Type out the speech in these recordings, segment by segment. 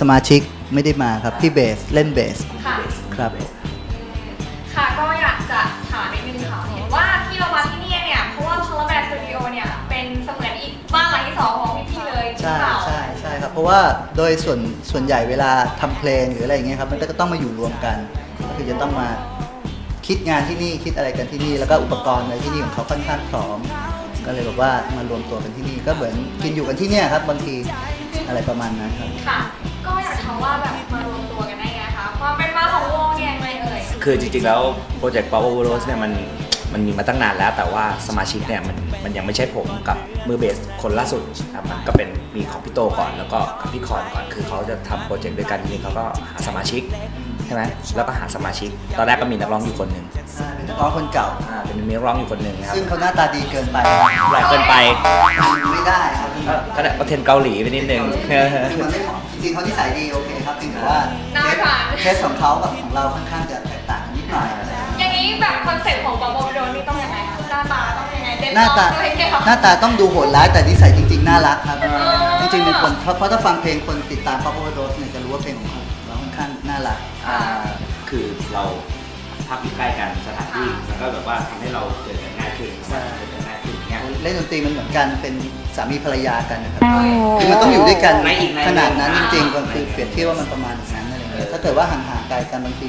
สมาชิกไม่ได้มาครับพี่เบสเล่นเบสค่ะ ครับ ค่ะก็อยากจะถามนิดนึงค่ะว่าที่เรามาที่นี่เนี่ย เพราะว่าพาราแบนสตูดิโอเนี่ยเป็นเสมือนอีกบ้านหลังที่สองของพี่ๆเลยหรือใช่เปล่าใช่ใช่ครับ เพราะว่าโดยส่วนส่วนใหญ่เวลาทำเพลงหรืออะไรอย่างเงี้ยครับมันก็จะต้องมาอยู่รวมกัน ก็คือจะต้องมาคิดงานที่นี่คิดอะไรกันที่นี่ แล้วก็อุปกรณ์อะไรที่นี่ของเขาค่อนข้างพร้อม ก็เลยแบบว่ามารวมตัวกันที่นี่ก็เหมือนกินอยู่กันที่เนี่ยครับบางที อะไรประมาณนั้นครับ ค่ะ ก็อยากถามว่าแบบมารวมตัวกันได้ไงคะความเป็นมาของวงเนี่ยยังไงเอ่ย คือจริงๆแล้วโปรเจกต์ Power Rose เนี่ยมันมันมีมาตั้งนานแล้ว แต่ว่าสมาชิกเนี่ยมันมันยังไม่ใช่ผมกับมือเบสคนล่าสุดครับมันก็เป็นมีของพี่โตก่อนแล้วก็กับพี่คอนก่อนคือเขาจะทำโปรเจกต์ด้วยกันทีนี้เขาก็หาสมาชิก ใช่ไหมแล้วก็หาสมาชิก ตอนแรกก็มีนักร้องอยู่คนหนึ่งเป็นนักร้องคนเก่า อ่าเป็นมีนักร้องอยู่คนหนึ่งนะครับซึ่งเขาหน้าตาดีเกินไปแรงเกินไปไม่ได้ครับก็ก็ได้ก็เทรนเกาหลีไปนิดนึงคือมันไม่เหมาะจริงๆเขานิสัยดีโอเคครับจริงแต่ว่าน่าเคสผ่านเคสของเขากับของเราค่อนข้างจะแตกต่างกันนิดหน่อยอย่างนี้แบบคอนเซ็ปต์ของบอมบอมโดนนี่ต้องยังไงคะหน้าตาต้องยังไงเด่นหน้าตาอะไรเงี้ยหน้าตาต้องดูโหดร้ายแต่นิสัยจริง ๆ น่ารักครับ จริงๆเป็นคนเพราะเพราะถ้าฟังเพลงคนติดตาม Pop Overdose เนี่ยจะรู้ว่าเพลงของเขาเราค่อนข้างน่ารัก อ่าคือเราพักอยู่ใกล้กันสถานที่มันก็แบบว่าทำให้เราเจอกันง่ายขึ้นใช่ เจอกันง่ายขึ้นอย่างเงี้ยเล่นดนตรีมันเหมือนกันเป็นสามีภรรยากันนะครับคือมันต้องอยู่ด้วยกันในอีกในขนาดนั้นจริงๆก็คือเปรียบเทียบว่ามันประมาณอย่างนั้นอะไรเงี้ยถ้าเกิดว่าห่างๆไกลกันบางที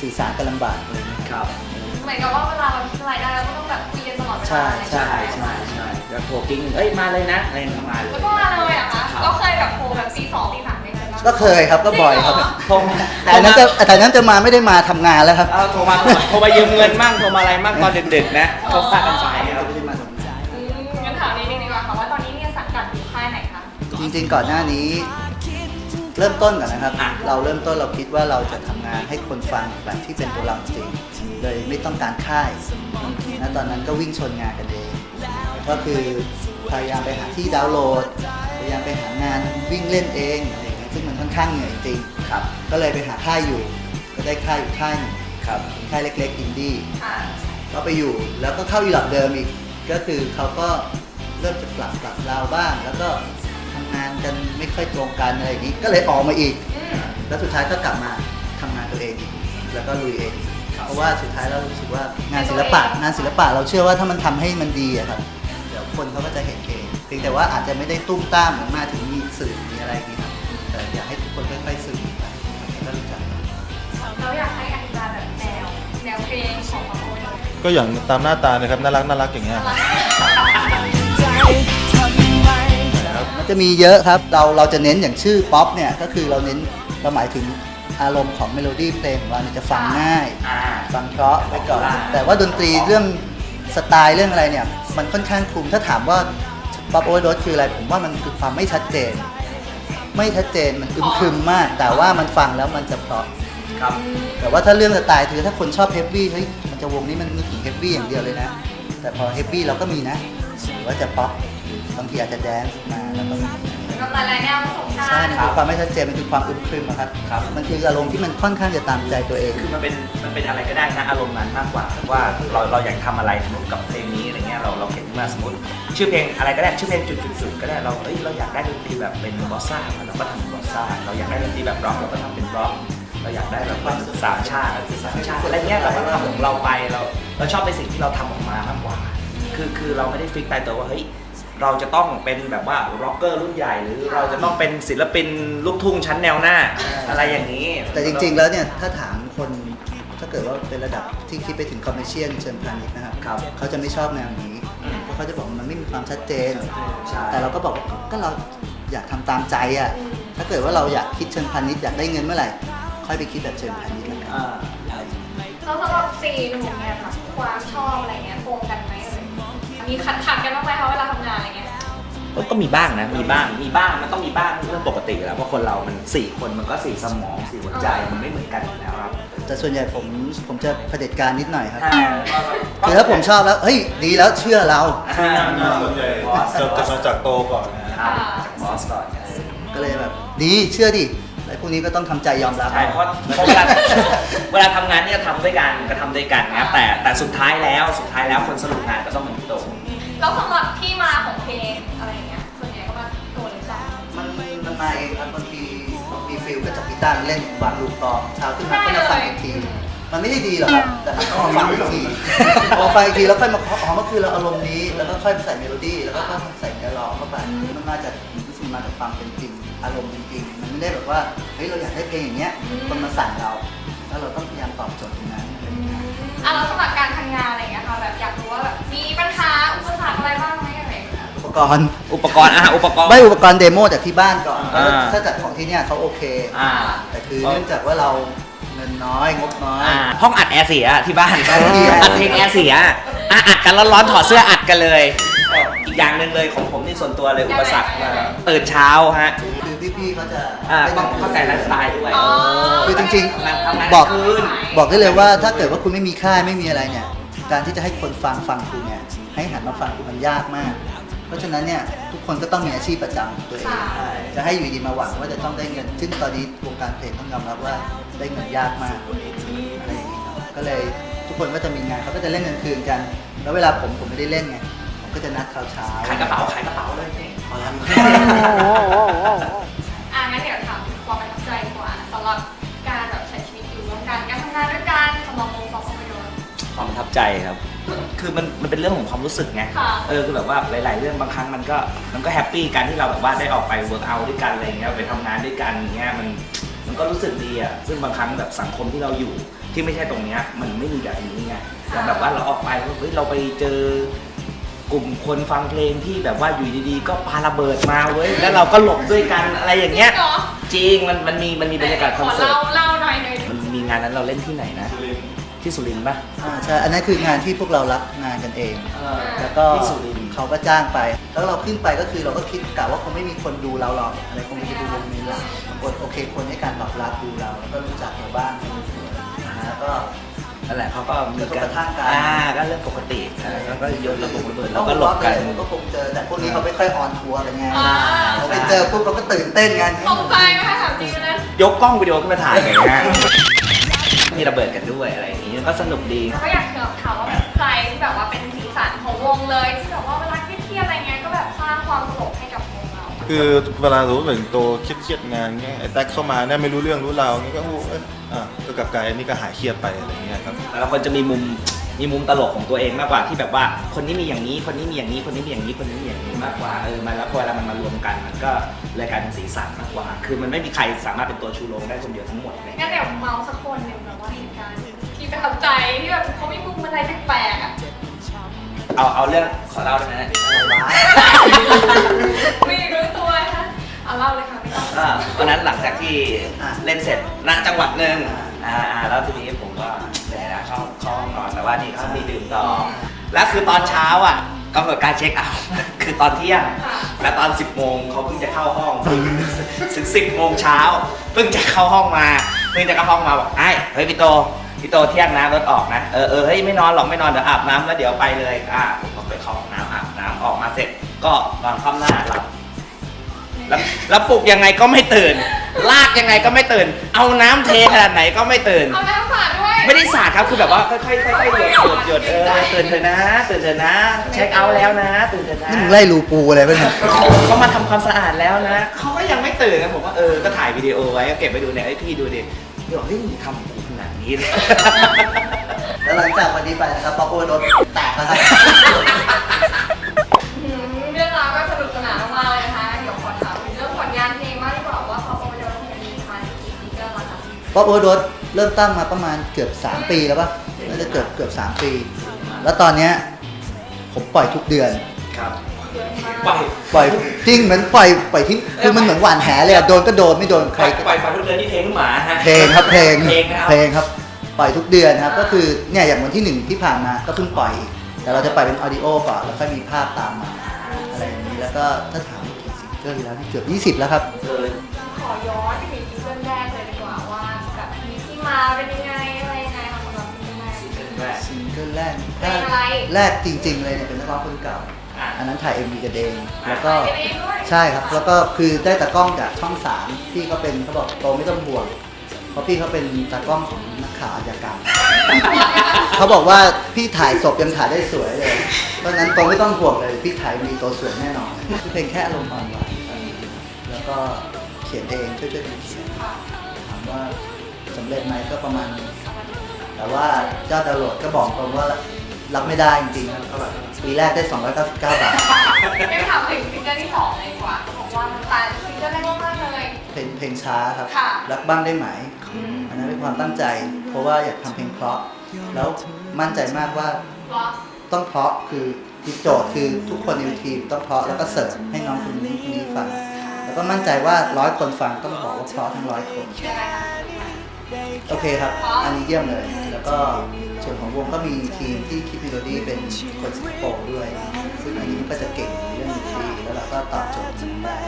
สื่อสารกันลำบากอะไรเงี้ยครับเห มือนกับว่าเวลาเราคิดอะไรได้เราก็ต้องแบบคุยกันตลอดเวลาใช่ใช่ใช่ใช่แล้วโทรกิ้งเอ้ยมาเลยนะอะไรอย่างเงี้ยมาเลยแล้วก็มาเลยเหรอะคะก็เคยแบบโทรแบบตีสองตีสามไม่เคยบ้างก็เคยครับก็บ่อยครับ โทรมาแต่อันนั้นจะแต่อันนั้นจะมาไม่ได้มาทำงานแล้วครับเอาโทรมาโทรมายืมเงินมั่งโทรมาอะไรมั่งตอนดึกๆนะโทรฝากกันไปครับ ไม่ได้มาทำงาน อืมงั้นถามนิดนึงดีกว่าค่ะว่าตอนนี้เนี่ยสังกัดอยู่ค่ายไหนคะจริงๆก่อนหน้านี้ เริ่มต้นก่อนนะครับ เราเริ่มต้นเราคิดว่าเราจะทำงานให้คนฟังแบบที่เป็นตัวเราจริงเลยไม่ต้องการค่ายณตอนนั้นก็วิ่งชนงานกันเองก็คือพยายามไปหาที่ดาวน์โหลด พยายามไปหางานวิ่งเล่นเองอะไรอย่างเงี้ยซึ่งมันค่อนข้างเหนื่อยจริงครับก็เลยไปหาค่ายอยู่ ก็ได้ค่ายอยู่ค่ายหนึ่งครับค่ายเล็กๆอินดี้ค่ะก็ไปอยู่แล้วก็เข้าอีหลับเดิมอีกก็คือเขาก็เริ่มจะปรับปรับเราบ้างแล้วก็ ทำงานกันไม่ค่อยตรงกันอะไรอย่างนี้ ก็เลยออกมาอีกอืมแล้วสุดท้ายก็กลับมาทำงานตัวเองอีกแล้วก็ลุยเอง เพราะว่าสุดท้ายเรารู้สึกว่างานศิลปะงานศิลปะเราเชื่อว่าถ้ามันทำให้มันดีอะครับเดี๋ยวคนเขาก็จะเห็นเองเพียงแต่ว่าอาจจะไม่ได้ตุ้มต้ามเหมือนมาถึงมีสื่อมีอะไรอย่างนี้ครับแต่อยากให้ทุกคนค่อยๆสื่อไปก็รู้จัก เราอยากให้อธิบายแบบแนว แนวเพลงของบอมบอมโดนก็อย่างตามหน้าตานะครับ น่ารักน่ารักอย่างเงี้ยมัน จะมีเยอะครับ เราเราจะเน้นอย่างชื่อป๊อปเนี่ยก็คือเราเน้นเราหมายถึงอารมณ์ของเมโลดี้เพลงของเราเนี่ยจะฟังง่าย อ่า ฟังเพราะไว้ก่อน แต่ว่าดนตรีเรื่องสไตล์เรื่องอะไรเนี่ย มันค่อนข้างคลุมถ้าถามว่าป๊อปโอเวอร์ดคืออะไร ผมว่ามันคือความไม่ชัดเจน ไม่ชัดเจนมันอึมครึมมาก แต่ว่ามันฟังแล้วมันจะเพราะ ครับ แต่ว่าถ้าเรื่องสไตล์คือถ้าคนชอบเฮฟวี่เฮ้ยมันจะวงนี้มันนึกถึงเฮฟวี่อย่างเดียวเลยนะ แต่พอเฮฟวี่เราก็มีนะหรือว่าจะป๊อป บางทีอาจจะแดนซ์มาแล้วก็มีกับหลายๆแนวผสมกัใช่นมันคือความไม่ชัดเจนมันคือความอึมครึมอะครับครับ มันคืออารมณ์ที่มันค่อนข้างจะตามใจตัวเอง คือมันเป็นมันเป็นอะไรก็ได้นะอารมณ์นั้นมากกว่าว่าเราเราอยากทำอะไรสมมติกับเพลงนี้อะไรเงี้ยเราเราเขียนขึ้นมาสมมติ ชื่อเพลงอะไรก็ได้ชื่อเพลงจุดๆๆก็ได้เราเอ้ยเราอยากได้ดนตรีแบบเป็นบอสซ่าเราก็ทำเป็นบอสซ่าเราอยากได้ดนตรีแบบร็อกเราก็ทำเป็นร็อกเราอยากได้แบบว่าสามชาติสามชาติอะไรเงี้ยเราก็ทำของเราไปเราเราชอบในสิ่งที่เราทำออกมามากกว่า คือคือเราไม่ได้ฟิกตายตัวว่าเฮ้ย เราจะต้องเป็นแบบว่าร็อกเกอร์รุ่นใหญ่หรือเราจะต้องเป็นศิลปินลูกทุ่งชั้นแนวหน้า อะไรอย่างนี้ แต่จริงๆ แล้วเนี่ยถ้าถามคนถ้าเกิดว่าเป็นระดับที่คิดไปถึงคอมเมอร์เชียลเชิงพาณิชย์นะครับครับ เขาจะไม่ชอบแนวนี้เพราะเขาจะบอกว่ามันไม่มีความชัดเจน ใช่ แต่เราก็บอกว่าก็เราอยากทำตามใจอะถ้าเกิดว่าเราอยากคิดเชิงพาณิชย์อยากได้เงินเมื่อไหร่ ค่อยไปคิดแบบเชิงพาณิชย์แล้วกัน อ่า แล้วสำหรับสี่หนุ่มเนี่ยค่ะความชอบอะไรเงี้ยตรงกันไหมเอ่ย มีขัดขัดๆกันบ้างไหมคะเวลาทำงานอะไรเงี้ย ก็ก็มีบ้างนะ มีบ้าง มีบ้าง มันต้องมีบ้างเรื่องปกติอยู่แล้ว เพราะคนเรา มันสี่คน มันก็สี่สมองสี่หัวใจ มันไม่เหมือนกันอยู่แล้วครับแต่ส่วนใหญ่ผมผมจะเผด็จการนิดหน่อยครับใช่คือถ้าผมชอบแล้วเฮ้ยดีแล้วเชื่อเรา อ่าส่วนใหญ่จะจะมาจากโตก่อนนะครับจากบอสก่อนก็เลยแบบ ดีเชื่อดิอะไรพวกนี้ก็ต้องทำใจยอมรับ ใช่เพราะเพราะเวลาเวลาทำงานเนี่ยทำด้วยกันก็ทำด้วยกันนะครับแต่แต่สุดท้ายแล้ว สุดท้ายแล้วคนสรุปงานก็ต้องเป็นพี่โต แล้วสำหรับที่มาของเพลงอะไรอย่างเงี้ยส่วนใหญ่ก็มาตัวหรือเปล่ามันมันมาเองครับบางทีมีฟิลก็จับกีตาร์เล่นวางลูกกลองเช้าขึ้นมาก็มาฟังอีกที มันไม่ได้ดีหรอกครับแต่มันต้องมาฟังอีกทีพอฟังอีกทีแล้วค่อยมาเคาะอ๋อเมื่อคืนเราอารมณ์นี้แล้วก็ค่อยใส่เมโลดี้แล้วก็ค่อยใส่เนื้อร้องเข้าไปมันมาจากรู้สึกมาจากความเป็นจริงอารมณ์จริงๆมันไม่ได้แบบว่าเฮ้ยเราอยากได้เพลงอย่างเงี้ยคนมาสั่งเรา แล้วเราต้องพยายามตอบโจทย์ตรงนั้น อะไรอย่างเงี้ยอะแล้วสำหรับการทำงานอะไรอย่างเงี้ยค่ะแบบอยากรู้ว่าแบบมีปัญหาอุปสรรคอะไรบ้างไหมอะไรอย่างเงี้ยอุปกรณ์อุปกรณ์อะอุปกรณ์ ไม่อุปกรณ์เดโมจากที่บ้านก่อนอ่า ถ้าจากของที่เนี่ยเขาโอเค อ่า แต่คือเนื่องจากว่าเราเงินน้อยงบน้อย อ่าห้องอัดแอร์เสียที่บ้านแอร์เสียอัดเพลงแอร์เสียอะอัดกันร้อนๆถอดเสื้ออัดกันเลย อีกอย่างหนึ่งเลยของผมนี่ส่วนตัวเลยอุปสรรคตื่นเช้าฮะคือ พี่ๆเขาจะอ่าไม่ต้องเข้าใจไลฟ์สไตล์ด้วยอ๋อ คือจริงทำงานๆบอกคืนบอกได้เลยว่าถ้าเกิดว่าคุณไม่มีค่ายไม่มีอะไรเนี่ย การที่จะให้คนฟังฟังคุณเนี่ยให้หันมาฟังคุณมันยากมาก เพราะฉะนั้นเนี่ยทุกคนก็ต้องมีอาชีพประจำของตัวเอง ค่ะ จะให้อยู่ดีมาหวังว่าจะต้องได้เงิน ซึ่งตอนนี้วงการเพลงต้องยอมรับว่าได้เงินยากมากอะไรอย่างนี้ครับก็เลยทุกคนก็จะมีงานเขาก็จะเล่นกลางคืนกัน แล้วเวลาผมผมไม่ได้เล่นไงผมก็จะนัดเขาเช้า ขายกระเป๋าขายกระเป๋าเลยนี่พอแล้วอะงั้ หรับการแบบใช้ชีวิตอยู่ร่วมกันการทำงานด้วยกันสำหรับวงปอภาพยนตร์ ความประทับใจครับ คือมันมันเป็นเรื่องของความรู้สึกไง ค่ะ เออคือแบบว่าหลาย ๆ เรื่องบางครั้งมันก็มันก็แฮปปี้กันที่เราแบบว่าได้ออกไปเวิร์กเอาด้วยกันอะไรเงี้ยไปทำงานด้วยกันเงี้ยมันมันก็รู้สึกดีอะซึ่งบางครั้งแบบสังคมที่เราอยู่ที่ไม่ใช่ตรงเนี้ยมันไม่มีแบบนี้ไงแต่แบบว่าเราออกไปเฮ้ยเราไปเจอ กลุ่มคนฟังเพลงที่แบบว่าอยู่ดีๆ ก็ปาระเบิดมาเว้ยแล้วเราก็หลบด้วยกันอะไรอย่างเงี้ยจริงเหรอจริงมันมันมีมันมีบรรยากาศคอนเสิร์ตขอเล่าเล่าหน่อยหน่อยมันมีงานนั้นเราเล่นที่ไหนนะ ที่สุรินทร์ปะ อ่าใช่อันนั้นคืองานที่พวกเรารับงานกันเอง แล้วก็ที่สุรินทร์ เขาก็จ้างไป แล้วเราขึ้นไปก็คือเราก็คิดกะว่าคงไม่มีคนดูเราหรอกอะไรคงไม่ได้ดูวงนี้หรอกปรากฏโอเคคนให้การตอบรับดูเราแล้วก็รู้จักเราบ้างนะฮะก็ นั่นแหละเขาก็มีกระทบกระทั่งกัน อ่าก็เรื่องปกติแล้วก็โยนระเบิดระเบิดแล้วก็หลบกัน ผมก็คงเจอ แต่พวกนี้เขาไม่ค่อยออนทัวร์กันไงอ่า เขาไปเจอปุ๊บเขาก็ตื่นเต้นกันตกใจไหมคะถามจริงนะยกกล้องวิดีโอขึ้นมาถ่ายอย่างเงี้ยมีระเบิดกันด้วยอะไรอย่างงี้ก็สนุกดี ก็อยากถามว่าแบบใครที่แบบว่าเป็นสีสันของวงเลย คือเวลารู้เหมือนโตเครียดๆงานเงี้ยไอ้แท็กเข้ามาเนี่ยไม่รู้เรื่องรู้ราวเงี้ยก็โอ้เอ้ยอะก็กลับกลายอันนี้ก็หายเครียดไปอะไรเงี้ยครับแต่ละคนจะมีมุมมีมุมตลกของตัวเองมากกว่าที่แบบว่า คนนี้มีอย่างนี้คนนี้มีอย่างนี้คนนี้มีอย่างนี้คนนี้มีอย่างนี้มากกว่าเออมาแล้วพอเวลามันมารวมกันมันก็เลยกลายเป็นสีสันมากกว่า คือมันไม่มีใครสามารถเป็นตัวชูโรงได้คนเดียวทั้งหมดเลยงั้นเดี๋ยวเมาส์สักคนหนึ่งแบบว่าเหตุการณ์ที่ประทับใจที่แบบเขามีมุมอะไรแปลกๆอะเอาเอาเรื่องขอเล่าได้ไหมอะไรวะ ไม่รู้ตัวนะคะ เอาเล่าเลยค่ะไม่ต้องก็วันนั้นหลังจากที่เล่นเสร็จณจังหวัดหนึ่งอ่าอ่าแล้วทีนี้ผมก็เหนื่อยแล้วเข้าเข้าห้องนอนแต่ว่านี่เขามีดื่มต่อ แล้วคือตอนเช้าอะกำหนดการเช็คเอาท์คือตอนเที่ยงค่ะและตอน 10โมงเขาเพิ่งจะเข้าห้องถึง10โมงเช้าเพิ่งจะเข้าห้องมาเพิ่งจะเข้าห้องมาบอกไอ้เฮ้ยพี่โตพี่โตเที่ยงนะรถออกนะเออเออเฮ้ยไม่นอนหรอกไม่นอนเดี๋ยวอาบน้ำแล้วเดี๋ยวไปเลยอ่าผมก็ไปเข้าห้องน้ำอาบน้ำออกมาเสร็จ ก็นอนคว่ำหน้าหลับ แล้วแล้วปลุกยังไงก็ไม่ตื่น ลากยังไงก็ไม่ตื่น เอาน้ำเทขนาดไหนก็ไม่ตื่น เอาน้ำสาดด้วยไม่ได้สาดครับคือแบบว่าค่อยๆค่อยๆหยดหยดหยดเออตื่นเถอะนะ ตื่นเถอะนะ เช็คเอาท์แล้วนะ ตื่นเถอะนะนี่มึงไล่รูปูอะไรไปเนี่ยเขามาทำความสะอาดแล้วนะ เขาก็ยังไม่ตื่นนะผมว่าเออ ก็ถ่ายวิดีโอไว้ก็เก็บไปดูเนี่ยไอ้พี่ดูดิพี่บอกเฮ้ยมึงทำกับกูขนาดนี้เลย แล้วหลังจากวันนี้ไปนะครับป๊อปโอโดนแตกแล้วครับ แล้วคะป๊อปโอโดนเริ่มตั้งมาประมาณเกือบ 3 ปีแล้วปะน่าจะเกือบเกือบ3ปี แล้วตอนเนี้ยผมปล่อยทุกเดือน ครับเยอะมากปล่อยปล่อยจริงเหมือนปล่อยปล่อยทิ้งคือมันเหมือนหวานแหเลยอะโดนก็โดนไม่โดนใคปรล่อยก็ปล่อยปล่อยทุกเดือนที่เพลงหมาฮะเพลงครับเพลงเพลงนะครับเพลงครับปล่อยทุกเดือนครับก็คือเนี่ยอย่างวันที่หนึ่งที่ผ่านมาก็เพิ่งปล่อยอีกแต่เราจะปล่อยเป็นออดิโอก่อนแล้วค่อยมีภาพตามมาอะไรอย่างนี้แล้วก็ถ้าถามกี่ซิงเกิลแล้วนี่เกือบ20 แล้วครับเออขอย้อน มีที่มาเป็นยังไงอะไรยังไงคะสำหรับซิงเกิลแรก ซิงเกิลแรก ซิงเกิลแรกเพลงอะไรแรกจริง ๆ เลยเนี่ยเป็นนักร้องคนเก่าออ่าอันนั้นถ่าย MV กันเองแล้วก็ถ่ายกันเองด้วย ใช่ครับ แล้วก็คือได้ตากล้องจากช่องสามพี่เขาเป็นเขาบอกโตไม่ต้องห่วงเพราะพี่เขาเป็นตากล้องของนักข่าวอาชญากรรม เขาบอกว่าพี่ถ่ายศพยังถ่ายได้สวยเลยเพราะฉะนั้นโตไม่ต้องห่วงเลยพี่ถ่ายมีตัวสวยแน่นอนคือเพลงแค่อารมณ์อ่อนหวานแล้วก็เขียนเองช่วยๆกันเขียนค่ะถามว่า สำเร็จไหมก็ประมาณนึงแต่ว่าเจ้าดาวน์โหลดก็บอกตรงว่ารับไม่ได้จริงๆครับปีแรกได้ 299 บาทยังถามถึงซิงเกิลที่สองเลยดีกว่าเขาบอกว่ามันตายซิงเกิลแรกมากๆเลย เพลงเพลงช้าครับ ค่ะ รักบ้างได้ไหม อันนั้นเป็นความตั้งใจ เพราะว่าอยากทำเพลงเพราะ แล้วมั่นใจมากว่าเพราะต้องเพราะคือที่โจทย์คือทุกคนในทีมต้องเพราะแล้วก็เสิร์ฟให้น้องคนนี้คนนี้ฟัง แล้วก็มั่นใจว่าร้อยคนฟังต้องบอกว่าเพราะทั้งร้อยคนยังไงคะ โอเคครับ อันนี้เยี่ยมเลย แล้วก็ส่วนของวงก็มีทีมที่คิดเมโลดี้เป็นคนสิงคโปร์ด้วย ซึ่งอันนี้มันก็จะเก่งในเรื่องดนตรีแล้วเราก็ตอบโจทย์มันได้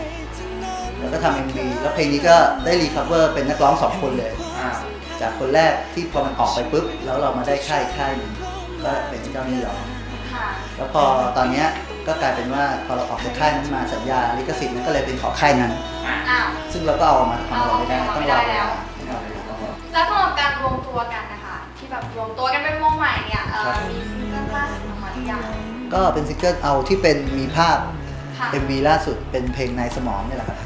แล้วก็ทำเอ็มวีแล้วเพลงนี้ก็ได้รีคัฟเวอร์เป็นนักร้องสองคนเลยอ่าจากคนแรกที่พอมันออกไปปุ๊บ แล้วเรามาได้ค่ายค่ายหนึ่งก็เป็นเจ้านี่ร้องค่ะแล้วพอตอนเนี้ยก็กลายเป็นว่าพอเราออกจากค่ายนั้นมาสัญญาลิขสิทธิ์นั้นก็เลยเป็นของค่ายนั้นอ้าวซึ่งเราก็เอามาทำอะไรไม่ได้เอาต้องไม่รได้อเวแล้ลา แล้วสำหรับการรวมตัวกันนะคะที่แบบรวมตัวกันเป็นวงใหม่เนี่ยเอ่อครับ มีซิงเกิลล่าสุดออกมาหรือยังก็เป็นซิงเกิลเอาที่เป็นมีภาพ ค่ะ MV ล่าสุดเป็นเพลงในสมองนี่แหละครับ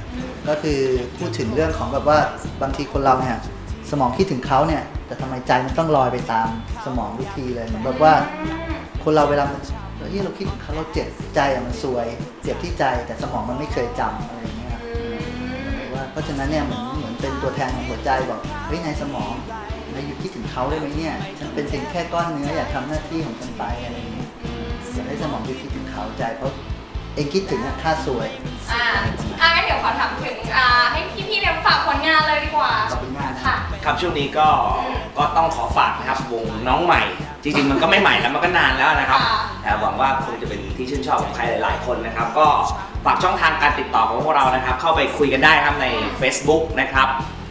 ก็คือพูดถึงเรื่องของแบบว่าบางทีคนเราเนี่ยสมองคิดถึงเขาเนี่ย แต่ทำไมใจมันต้องลอยไปตามสมองทุกทีเลยเหมือนแบบว่าอืมคนเราเวลามันเฮ้ยเราคิดถึงเขาเราเจ็บใจอะมันซวยเจ็บที่ใจแต่สมองมันไม่เคยจำอะไรอย่างเงี้ยครับว่าเพราะฉะนั้นเนี่ยเหมือน เหมือนเป็นตัวแทนของหัวใจบอกเฮ้ยในสมองนายหยุดคิดถึงเขาได้ไหมเนี่ยฉันเป็นเพียงแค่ก้อนเนื้ออยากทำหน้าที่ของฉันไปอะไรอย่างเงี้ยอยากให้สมองหยุดคิดถึงเขาใจเพราะเองคิดถึงอะค่าสวย อ่าอ่างั้นเดี๋ยวขอถามถึงอ่าให้พี่ๆเนี่ยฝากผลงานเลยดีกว่า ขอบคุณมากนะ ค่ะ ครับช่วงนี้ก็ก็ต้องขอฝากนะครับวงน้องใหม่ จริงๆมันก็ไม่ใหม่แล้วมันก็นานแล้วนะครับค่ะ แต่หวังว่าคงจะเป็นที่ชื่นชอบของใครหลาย ๆ คนนะครับ ก็ ฝากช่องทางการติดต่อของพวกเรานะครับ เข้าไปคุยกันได้ครับใน Facebook นะครับ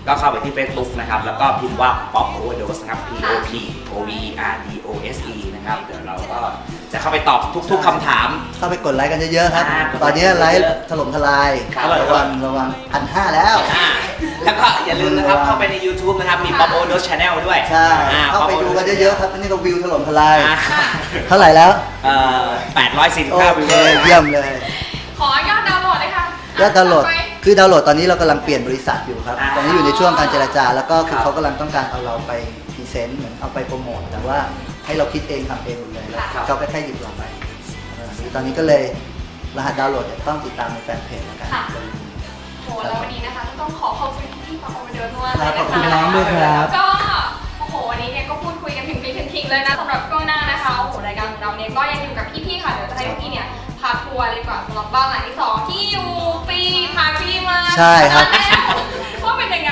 ก็เข้าไปที่ Facebook นะครับ แล้วก็พิมพ์ว่า Pop Overdose นะครับ P O P O V E R D O S E นะครับ เดี๋ยวเราก็จะเข้าไปตอบทุกๆคำถาม เข้าไปกดไลค์กันเยอะๆครับ อ่ากดไลค์ตอนนี้ไลค์เยอะถล่มทลายครับ ระวังระวังพันห้าแล้ว อ่าแล้วก็อย่าลืมนะครับ เข้าไปใน YouTube นะครับ มี Pop Overdose Channel ด้วยใช่ อ่ เข้าไป Pop ดู Overdose กันเยอะๆครับอันนี้ก็วิวถล่มทลาย อ่าเท่าไหร่แล้ว เอ่อโอ845วิวเคเลยเยี่ยมเลย ขอยอดดาวน์โหลดเลยค่ะยอดดาวน์โหลดไปคือดาวน์โหลดตอนนี้เรากำลังเปลี่ยนบริษัทอยู่ครับอ่าตอนนี้อยู่ในช่วงการเจรจา แล้วก็คือครับเขากำลังต้องการเอาเราไปพรีเซนต์เหมือนเอาไปโปรโมท แต่ว่าให้เราคิดเองทำเองหมดเลยแล้วครับเขาก็แค่หยิบเราไป ตอนนี้ก็เลยรหัสดาวน์โหลดเนี่ยต้องติดตามในแฟนเพจแล้วกันค่ะ โหแล้ววันนี้นะคะต้องขอขอบคุณพี่ปาโอเดินมากคเลรับยขอบนะคุณคะน้องด้วยครับ ก็โอ้โหวันนี้เนี่ยก็พูดคุยกันถึงปีถึงทิ้งเลยนะสำหรับช่วงหน้านะคะโอ้โหรายการของเราเนี่ยก็ยังอยู่กับพี่ๆค่ะเดี๋ยวจะให้พี่เนี่ย พาทัวร์เลยกว่าสำหรับบ้านหลังที่สองที่อยู่ปีพาพี่มาใช่ครับ ว่าเป็นยังไง